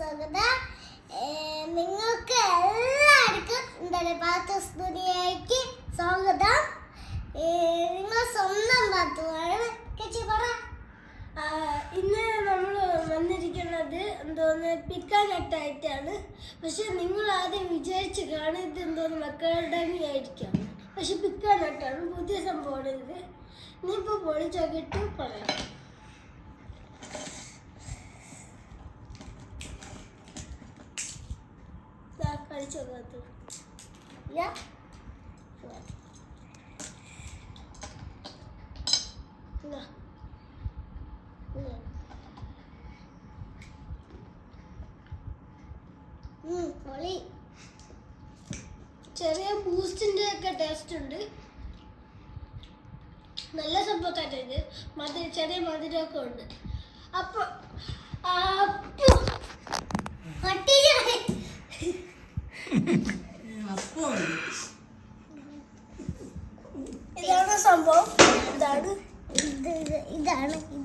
സ്വാഗതം. നിങ്ങൾക്ക് എല്ലാവർക്കും എന്താണ് പാത്രസ്തുതിയായിട്ട് സ്വാഗതം. നിങ്ങൾ സ്വന്തം പാത്രമാണ് പറ. ഇന്ന് നമ്മൾ വന്നിരിക്കുന്നത് എന്തോന്ന് പിക്കാനട്ടായിട്ടാണ് പക്ഷെ നിങ്ങൾ ആദ്യം വിചാരിച്ച് കാണുന്നത് എന്തോന്ന് മക്കളുടെ ആയിരിക്കാം പക്ഷെ പിക്കാനട്ടാണ് പുതിയ സംഭവമാണ് ഇത്. ഇനിയിപ്പോൾ പൊളിച്ചൊക്കെ പറയാം. യാ. ഇതാ ഉം, പൊളി. ചെറിയ ബൂസ്റ്റിന്റെ ഒക്കെ ടേസ്റ്റ് ഉണ്ട്. നല്ല സംഭവത്താണ് ഇത്. മധുര ചെറിയ മധുരമൊക്കെ ഉണ്ട്. അപ്പൊ ഇതാണ് സംഭവം ഇതാണ് ഇത് ഇത് ഇതാണ് ഇത് ഇത് ഇതാണ്.